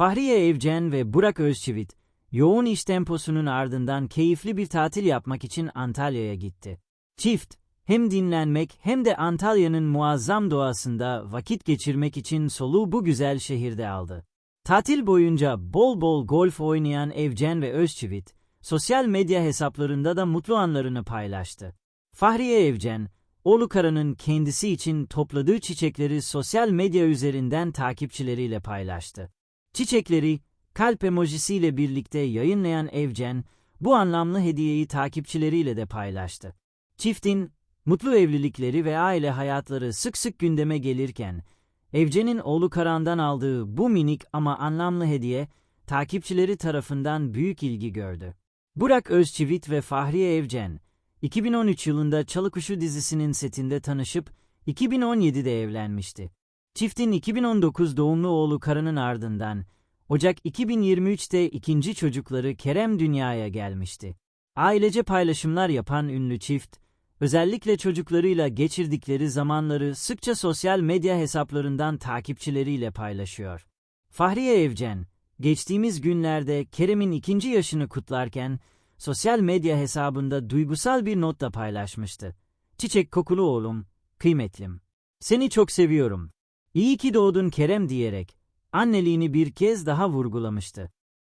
Fahriye Evcen ve Burak Özçivit, yoğun iş temposunun ardından keyifli bir tatil yapmak için Antalya'ya gitti. Çift, hem dinlenmek hem de Antalya'nın muazzam doğasında vakit geçirmek için soluğu bu güzel şehirde aldı. Tatil boyunca bol bol golf oynayan Evcen ve Özçivit, sosyal medya hesaplarında da mutlu anlarını paylaştı. Fahriye Evcen, oğlu Kara'nın kendisi için topladığı çiçekleri sosyal medya üzerinden takipçileriyle paylaştı. Çiçekleri, kalp emojisiyle birlikte yayınlayan Evcen, bu anlamlı hediyeyi takipçileriyle de paylaştı. Çiftin, mutlu evlilikleri ve aile hayatları sık sık gündeme gelirken, Evcen'in oğlu Karan'dan aldığı bu minik ama anlamlı hediye, takipçileri tarafından büyük ilgi gördü. Burak Özçivit ve Fahriye Evcen, 2013 yılında Çalıkuşu dizisinin setinde tanışıp 2017'de evlenmişti. Çiftin 2019 doğumlu oğlu Karan'ın ardından Ocak 2023'te ikinci çocukları Kerem dünyaya gelmişti. Ailece paylaşımlar yapan ünlü çift, özellikle çocuklarıyla geçirdikleri zamanları sıkça sosyal medya hesaplarından takipçileriyle paylaşıyor. Fahriye Evcen, geçtiğimiz günlerde Kerem'in ikinci yaşını kutlarken, sosyal medya hesabında duygusal bir not da paylaşmıştı. Çiçek kokulu oğlum, kıymetlim. Seni çok seviyorum. İyi ki doğdun Kerem diyerek, anneliğini bir kez daha vurgulamıştı.